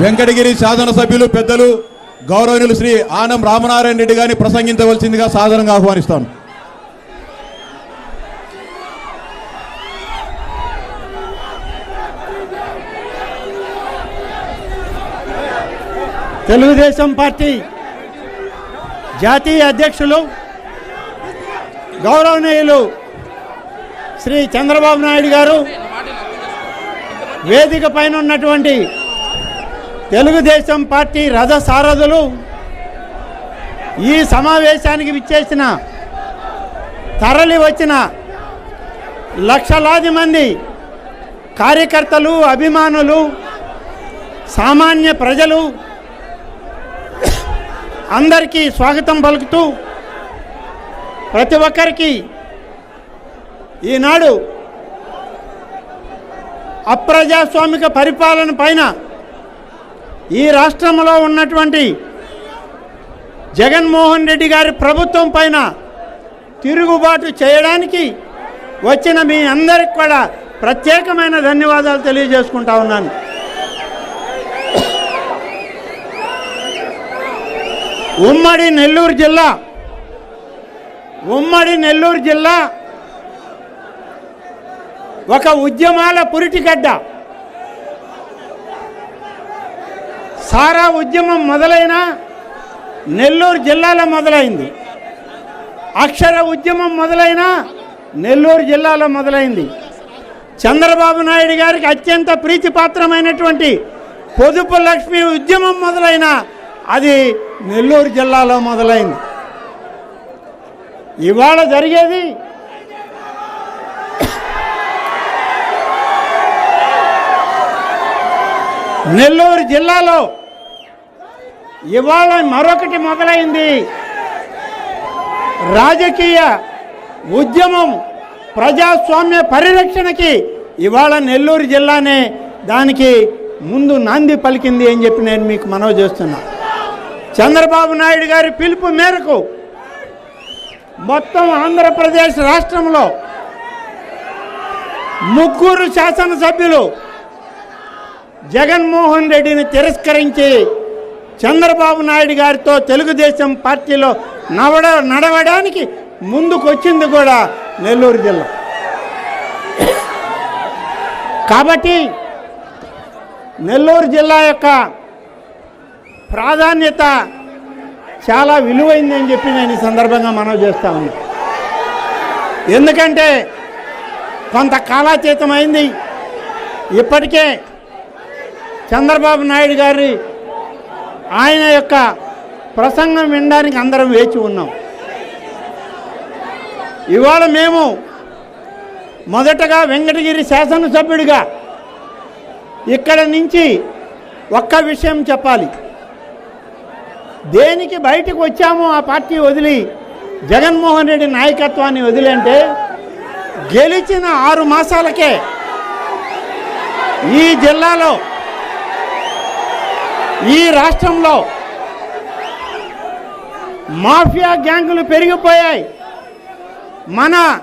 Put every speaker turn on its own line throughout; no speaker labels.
వెంకటగిరి శాసనసభ్యులు పెద్దలు గౌరవనీయులు శ్రీ ఆనం రామనారాయణ రెడ్డి గారిని ప్రసంగించవలసిందిగా సాధనంగా ఆహ్వానిస్తాను.
తెలుగుదేశం పార్టీ జాతీయ అధ్యక్షులు గౌరవనీయులు శ్రీ చంద్రబాబు నాయుడు గారు వేదిక పైన ఉన్నటువంటి తెలుగుదేశం పార్టీ రథ సారథులు ఈ సమావేశానికి విచ్చేసిన తరలి వచ్చిన లక్షలాది మంది కార్యకర్తలు అభిమానులు సామాన్య ప్రజలు అందరికీ స్వాగతం పలుకుతూ ప్రతి ఒక్కరికి ఈనాడు అప్రజాస్వామిక పరిపాలన పైన ఈ రాష్ట్రంలో ఉన్నటువంటి జగన్మోహన్ రెడ్డి గారి ప్రభుత్వం పైన తిరుగుబాటు చేయడానికి వచ్చిన మీ అందరికి కూడా ప్రత్యేకమైన ధన్యవాదాలు తెలియజేసుకుంటా ఉన్నాను. ఉమ్మడి నెల్లూరు జిల్లా ఉమ్మడి నెల్లూరు జిల్లా ఒక ఉద్యమాల పురిటిగడ్డ. సారా ఉద్యమం మొదలైన నెల్లూరు జిల్లాలో మొదలైంది. అక్షర ఉద్యమం మొదలైన నెల్లూరు జిల్లాలో మొదలైంది. చంద్రబాబు నాయుడు గారికి అత్యంత ప్రీతిపాత్రమైనటువంటి పొదుపు లక్ష్మి ఉద్యమం మొదలైన అది నెల్లూరు జిల్లాలో మొదలైంది. ఇవాళ జరిగేది నెల్లూరు జిల్లాలో ఇవాళ మరొకటి మొదలైంది. రాజకీయ ఉద్యమం ప్రజాస్వామ్య పరిరక్షణకి ఇవాళ నెల్లూరు జిల్లానే దానికి ముందు నాంది పలికింది అని చెప్పి నేను మీకు మనవి చేస్తున్నా. చంద్రబాబు నాయుడు గారి పిలుపు మేరకు మొత్తం ఆంధ్రప్రదేశ్ రాష్ట్రంలో ముగ్గురు శాసనసభ్యులు జగన్మోహన్ రెడ్డిని తిరస్కరించి చంద్రబాబు నాయుడు గారితో తెలుగుదేశం పార్టీలో నవడ నడవడానికి ముందుకొచ్చింది కూడా నెల్లూరు జిల్లా. కాబట్టి నెల్లూరు జిల్లా యొక్క ప్రాధాన్యత చాలా విలువైందని చెప్పి నేను ఈ సందర్భంగా మనవి చేస్తా ఉన్నా. ఎందుకంటే కొంత కాలాతీతమైంది. ఇప్పటికే చంద్రబాబు నాయుడు గారి ఆయన యొక్క ప్రసంగం వినడానికి అందరం వేచి ఉన్నాం. ఇవాళ మేము మొదటగా వెంకటగిరి శాసనసభ్యుడిగా ఇక్కడ నుంచి ఒక్క విషయం చెప్పాలి. దేనికి బయటకు వచ్చామో ఆ పార్టీ వదిలి జగన్మోహన్ రెడ్డి నాయకత్వాన్ని వదిలంటే గెలిచిన ఆరు మాసాలకే ఈ జిల్లాలో ఈ రాష్ట్రంలో మాఫియా గ్యాంగులు పెరిగిపోయాయి. మన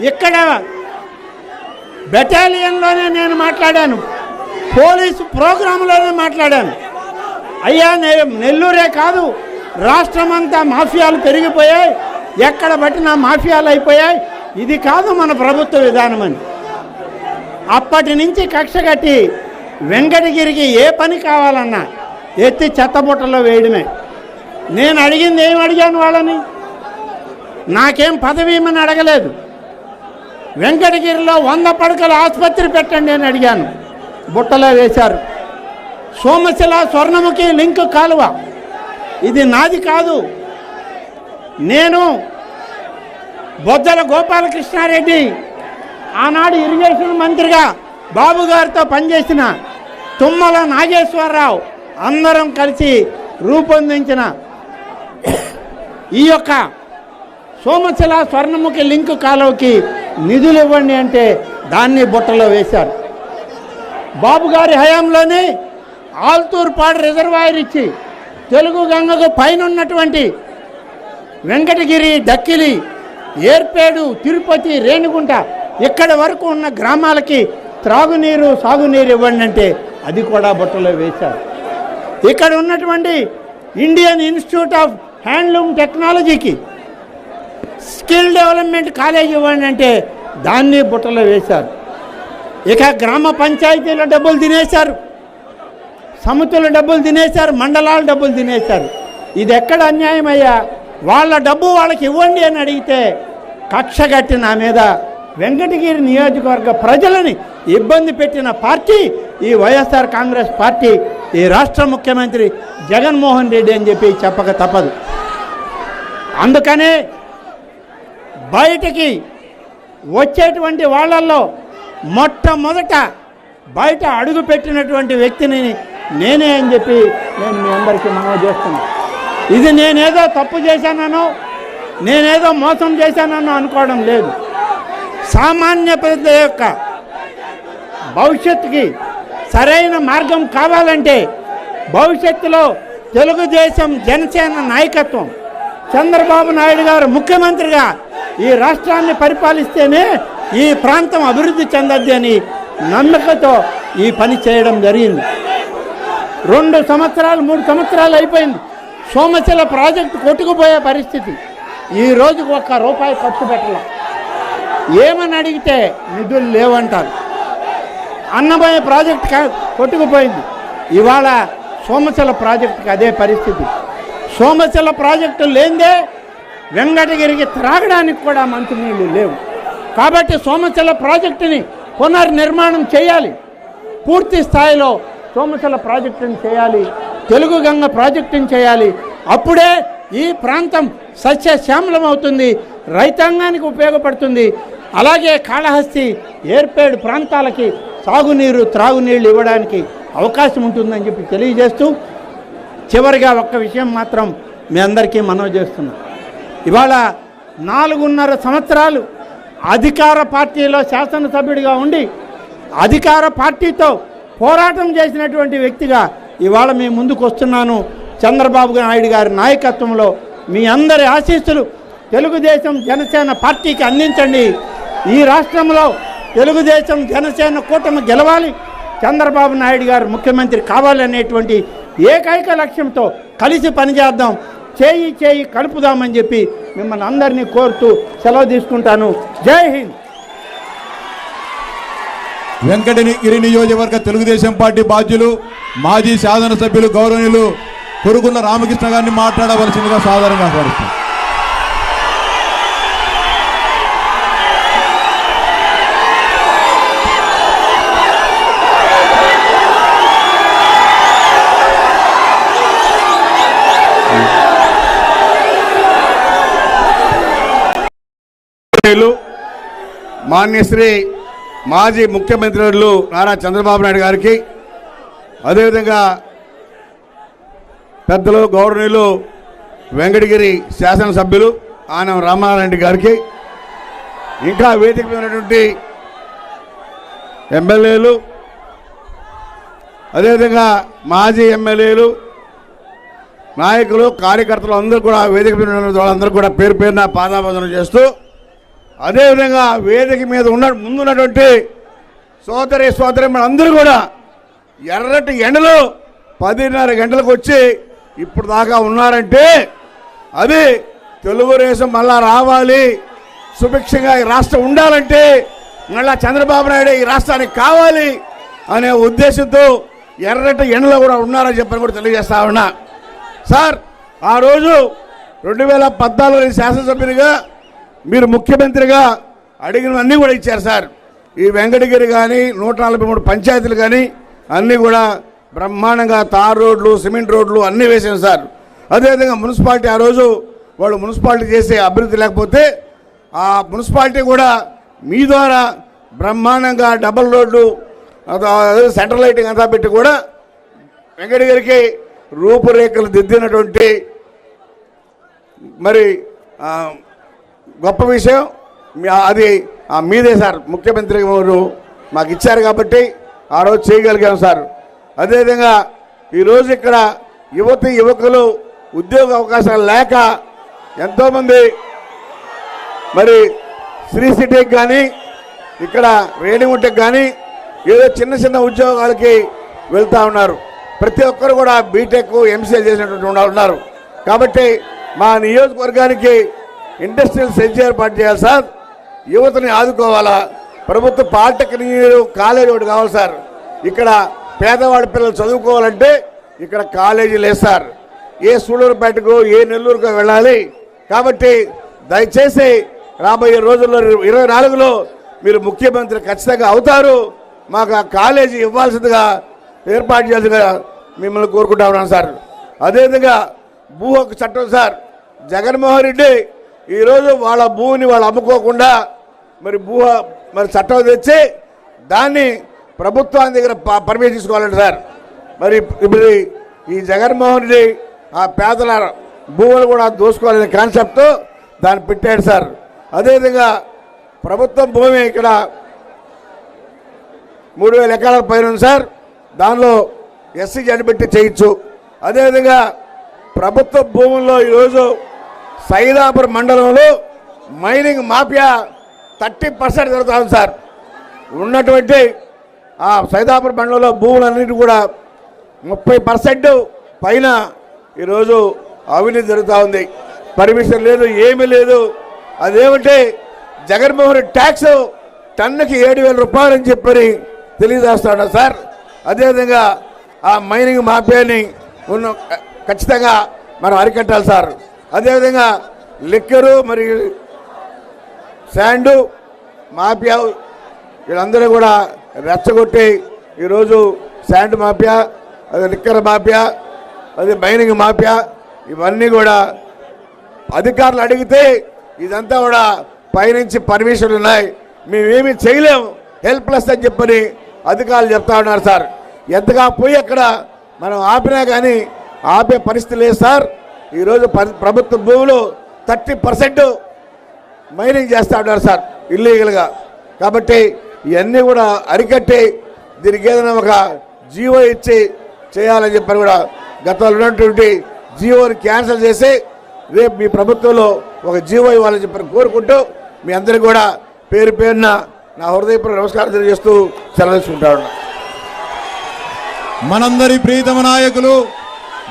ఇక్కడ బెటాలియన్లోనే నేను మాట్లాడాను. పోలీసు ప్రోగ్రాంలోనే మాట్లాడాను. అయ్యా నెల్లూరే కాదు రాష్ట్రమంతా మాఫియాలు పెరిగిపోయాయి. ఎక్కడ పట్టినా మాఫియాలు అయిపోయాయి. ఇది కాదు మన ప్రభుత్వ విధానం అని. అప్పటి నుంచి కక్ష కట్టి వెంకటగిరికి ఏ పని కావాలన్నా ఎత్తి చెత్తబుట్టలో వేయడమే. నేను అడిగింది ఏం అడిగాను వాళ్ళని? నాకేం పదవి ఇమ్మని అడగలేదు. వెంకటగిరిలో వంద పడకల ఆసుపత్రి పెట్టండి అని అడిగాను. బుట్టలో వేశారు. సోమశిల స్వర్ణముఖి లింక్ కాలువ. ఇది నాది కాదు. నేను బొద్దల గోపాలకృష్ణారెడ్డి ఆనాడు ఇరిగేషన్ మంత్రిగా బాబు గారితో పనిచేసిన తుమ్మల నాగేశ్వరరావు అందరం కలిసి రూపొందించిన ఈ యొక్క సోమశిల స్వర్ణముఖి లింక్ కాలువకి నిధులు ఇవ్వండి అంటే దాన్ని బుట్టలో వేశారు. బాబు గారి హయాంలోనే ఆల్తూర్పాడు రిజర్వాయర్ ఇచ్చి తెలుగు గంగకు పైన ఉన్నటువంటి వెంకటగిరి డక్కిలి ఏర్పేడు తిరుపతి రేణిగుంట ఇక్కడ వరకు ఉన్న గ్రామాలకి త్రాగునీరు సాగునీరు ఇవ్వండి అంటే అది కూడా బుట్టలో వేశారు. ఇక్కడ ఉన్నటువంటి ఇండియన్ ఇన్స్టిట్యూట్ ఆఫ్ హ్యాండ్లూమ్ టెక్నాలజీకి స్కిల్ డెవలప్మెంట్ కాలేజ్ ఇవ్వండి అంటే దాన్ని బుట్టలో వేశారు. ఇక గ్రామ పంచాయతీల డబ్బులు తినేశారు. సమితుల డబ్బులు తినేశారు. మండలాల డబ్బులు తినేశారు. ఇది ఎక్కడ అన్యాయమయ్యా వాళ్ళ డబ్బు వాళ్ళకి ఇవ్వండి అని అడిగితే కక్ష కట్టి నా మీద వెంకటగిరి నియోజకవర్గ ప్రజలని ఇబ్బంది పెట్టిన పార్టీ ఈ వైఎస్ఆర్ కాంగ్రెస్ పార్టీ ఈ రాష్ట్ర ముఖ్యమంత్రి జగన్మోహన్ రెడ్డి అని చెప్పి చెప్పక తప్పదు. అందుకనే బయటికి వచ్చేటువంటి వాళ్ళల్లో మొట్టమొదట బయట అడుగు పెట్టినటువంటి వ్యక్తిని నేనే అని చెప్పి నేను మీ అందరికీ మనవి చేస్తున్నాను ఇది నేనేదో తప్పు చేశానో నేనేదో మోసం చేశానో అనుకోవడం లేదు. సామాన్య ప్రజల యొక్క భవిష్యత్తుకి సరైన మార్గం కావాలంటే భవిష్యత్తులో తెలుగుదేశం జనసేన నాయకత్వం. చంద్రబాబు నాయుడు గారు ముఖ్యమంత్రిగా ఈ రాష్ట్రాన్ని పరిపాలిస్తేనే ఈ ప్రాంతం అభివృద్ధి చెందద్ది అని నమ్మకతో ఈ పని చేయడం జరిగింది. రెండు సంవత్సరాలు మూడు సంవత్సరాలు అయిపోయింది. సోమశిల ప్రాజెక్టు కొట్టుకుపోయే పరిస్థితి. ఈ రోజుకు ఒక్క రూపాయి ఖర్చు పెట్టలే. ఏమని అడిగితే నిధులు లేవంటారు. అన్నమయ్య ప్రాజెక్ట్ కొట్టుకుపోయింది. ఇవాళ సోమశిల ప్రాజెక్టుకి అదే పరిస్థితి. సోమశిల ప్రాజెక్టు లేందే వెంకటగిరికి త్రాగడానికి కూడా మంచినీళ్ళు లేవు. కాబట్టి సోమశిల ప్రాజెక్టుని పునర్నిర్మాణం చేయాలి. పూర్తి స్థాయిలో సోమశిల ప్రాజెక్టుని చేయాలి. తెలుగు గంగ ప్రాజెక్టుని చేయాలి. అప్పుడే ఈ ప్రాంతం సస్యశ్యామలం అవుతుంది రైతాంగానికి ఉపయోగపడుతుంది. అలాగే కాళహస్తి ఏర్పేడు ప్రాంతాలకి సాగునీరు త్రాగునీళ్ళు ఇవ్వడానికి అవకాశం ఉంటుందని చెప్పి తెలియజేస్తూ చివరిగా ఒక్క విషయం మాత్రం మీ అందరికీ మనవి చేస్తున్నాం. ఇవాళ నాలుగున్నర సంవత్సరాలు అధికార పార్టీలో శాసనసభ్యుడిగా ఉండి అధికార పార్టీతో పోరాటం చేసినటువంటి వ్యక్తిగా ఇవాళ మీ ముందుకు వస్తున్నాను. చంద్రబాబు నాయుడు గారి నాయకత్వంలో మీ అందరి ఆశీస్సులు తెలుగుదేశం జనసేన పార్టీకి అందించండి. ఈ రాష్ట్రంలో తెలుగుదేశం జనసేన కూటమి గెలవాలి. చంద్రబాబు నాయుడు గారు ముఖ్యమంత్రి కావాలనేటువంటి ఏకైక లక్ష్యంతో కలిసి పనిచేద్దాం. చేయి చేయి కలుపుదామని చెప్పి మిమ్మల్ని అందరినీ కోరుతూ సెలవు తీసుకుంటాను. జై హింద్.
వెంకటగిరి నియోజకవర్గ తెలుగుదేశం పార్టీ బాధ్యులు మాజీ శాసనసభ్యులు గౌరవనీయులు కొరుకున్న రామకృష్ణ గారిని మాట్లాడవలసిందిగా సాధారణంగా ఆహ్వానిస్తాం
లు మాన్యశ్రీ మాజీ ముఖ్యమంత్రి నారా చంద్రబాబు నాయుడు గారికి అదేవిధంగా పెద్దలు గౌరవనీయులు వెంకటగిరి శాసనసభ్యులు ఆనం రామారెడ్డి గారికి ఇంకా వేదిక మీద ఉన్నటువంటి ఎమ్మెల్యేలు అదేవిధంగా మాజీ ఎమ్మెల్యేలు నాయకులు కార్యకర్తలు అందరూ కూడా వేదిక మీద ఉన్న వాళ్ళందరూ కూడా పేరు పేరున పాదాబంధన చేస్తూ అదేవిధంగా వేదిక మీద ఉన్న ముందున్నటువంటి సోదరి సోదరి అందరూ కూడా ఎర్రటి ఎండలు పదిన్నర గంటలకు వచ్చి ఇప్పుడు దాకా ఉన్నారంటే అది తెలుగుదేశం మళ్ళా రావాలి. సుభిక్షంగా ఈ రాష్ట్రం ఉండాలంటే మళ్ళా చంద్రబాబు నాయుడు ఈ రాష్ట్రానికి కావాలి అనే ఉద్దేశంతో ఎర్రటి ఎండలో కూడా ఉన్నారని చెప్పని కూడా తెలియజేస్తా ఉన్నా. సార్ ఆ రోజు రెండు వేల పద్నాలుగు శాసనసభ్యునిగా మీరు ముఖ్యమంత్రిగా అడిగినవన్నీ కూడా ఇచ్చారు సార్. ఈ వెంకటగిరి కానీ నూట నలభై మూడు పంచాయతీలు కానీ అన్నీ కూడా బ్రహ్మాండంగా తార్ రోడ్లు సిమెంట్ రోడ్లు అన్నీ వేసాం సార్. అదేవిధంగా మున్సిపాలిటీ ఆ రోజు వాళ్ళు మున్సిపాలిటీ చేసే అభివృద్ధి లేకపోతే ఆ మున్సిపాలిటీ కూడా మీ ద్వారా బ్రహ్మాండంగా డబల్ రోడ్లు సెంట్రల్ లైటింగ్ అంతా పెట్టి కూడా వెంకటగిరికి రూపురేఖలు దిద్దినటువంటి మరి గొప్ప విషయం. అది ఆ, మీదే సార్. ముఖ్యమంత్రి గారు మాకు ఇచ్చారు కాబట్టి ఆ రోజు చేయగలిగాం సార్. అదేవిధంగా ఈరోజు ఇక్కడ యువతి యువకులు ఉద్యోగ అవకాశాలు లేక ఎంతోమంది మరి శ్రీ సిటీకి కానీ ఇక్కడ రేణిగుంటకి కానీ ఏదో చిన్న చిన్న ఉద్యోగాలకి వెళ్తూ ఉన్నారు. ప్రతి ఒక్కరు కూడా బీటెక్ ఎంసీఏ చేసినటువంటి ఉన్నారు. కాబట్టి మా నియోజకవర్గానికి ఇండస్ట్రియల్ సెంచ్ ఏర్పాటు చేయాలి సార్. యువతని ఆదుకోవాలా. ప్రభుత్వ పాలిటెక్నిక్ కాలేజీ ఒకటి కావాలి సార్. ఇక్కడ పేదవాడి పిల్లలు చదువుకోవాలంటే ఇక్కడ కాలేజీ లేదు సార్. ఏ సూళ్ళూరుపేటకు ఏ నెల్లూరుకు వెళ్ళాలి. కాబట్టి దయచేసి రాబోయే రోజుల్లో ఇరవై నాలుగులో మీరు ముఖ్యమంత్రి ఖచ్చితంగా అవుతారు. మాకు ఆ కాలేజీ ఇవ్వాల్సిందిగా ఏర్పాటు చేయాల్సిందిగా మిమ్మల్ని కోరుకుంటా ఉన్నాను సార్. అదేవిధంగా భూ హక్కు చట్టం సార్. జగన్మోహన్ రెడ్డి ఈరోజు వాళ్ళ భూమిని వాళ్ళు అమ్ముకోకుండా మరి భూ మరి చట్టం తెచ్చి దాన్ని ప్రభుత్వాన్ని దగ్గర ప- పర్మిషన్ తీసుకోవాలండి సార్. మరి ఇప్పుడు ఈ జగన్మోహన్ రెడ్డి ఆ పేదల భూములు కూడా దోసుకోవాలనే కాన్సెప్ట్ దాన్ని పెట్టాడు సార్. అదేవిధంగా ప్రభుత్వం భూమి ఇక్కడ మూడు వేల ఎకరాల పైన ఉంది సార్. దానిలో ఎస్సీ జడిపెట్టి చేయొచ్చు. అదేవిధంగా ప్రభుత్వ భూముల్లో ఈరోజు సైదాపూర్ మండలంలో మైనింగ్ మాఫియా థర్టీ పర్సెంట్ జరుగుతుంది సార్. ఉన్నటువంటి ఆ సైదాపూర్ మండలంలో భూములన్నిటి కూడా ముప్పై పర్సెంట్ పైన ఈరోజు అవినీతి జరుగుతూ ఉంది. పర్మిషన్ లేదు ఏమీ లేదు. అదేమంటే జగన్మోహన్ రెడ్డి ట్యాక్స్ టన్నుకి ఏడు వేల రూపాయలని చెప్పని తెలియజేస్తాడు సార్. అదేవిధంగా ఆ మైనింగ్ మాఫియాని ఉన్న ఖచ్చితంగా మనం అరికట్టాలి సార్. అదేవిధంగా లిక్కరు మరి శాండు మాఫియా వీళ్ళందరూ కూడా రెచ్చగొట్టి ఈరోజు శాండ్ మాఫియా అదే లిక్కర్ మాఫియా అదే మైనింగ్ మాఫియా ఇవన్నీ కూడా అధికారులు అడిగితే ఇదంతా కూడా పైనుంచి పర్మిషన్లు ఉన్నాయి. మేమేమి చేయలేం హెల్ప్లెస్ అని చెప్పని అధికారులు చెప్తా ఉన్నారు సార్. ఎంతగా పోయి అక్కడ మనం ఆపినా కానీ ఆపే పరిస్థితి లేదు సార్. ఈరోజు ప్రభుత్వ భూములు థర్టీ పర్సెంట్ మైనింగ్ చేస్తూ ఉన్నారు సార్ ఇల్లీగల్గా. కాబట్టి ఇవన్నీ కూడా అరికట్టి దీనికి ఏదైనా ఒక జీవో ఇచ్చి చేయాలని చెప్పని కూడా గతంలో ఉన్నటువంటి జీవోని క్యాన్సిల్ చేసి రేపు మీ ప్రభుత్వంలో ఒక జీవో ఇవ్వాలని చెప్పని కోరుకుంటూ మీ అందరికీ కూడా పేరు పేరున నా హృదయపూర్వక నమస్కారం తెలియజేస్తూ సెలవు ఉన్నా.
మనందరి ప్రీతమ నాయకులు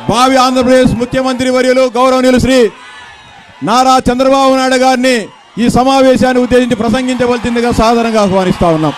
భావి ఆంధ్రప్రదేశ్ ముఖ్యమంత్రి వర్యులు గౌరవనీయులు శ్రీ నారా చంద్రబాబు నాయుడు గారిని ఈ సమావేశాన్ని ఉద్దేశించి ప్రసంగించవలసిందిగా సాధారణంగా ఆహ్వానిస్తా ఉన్నాం.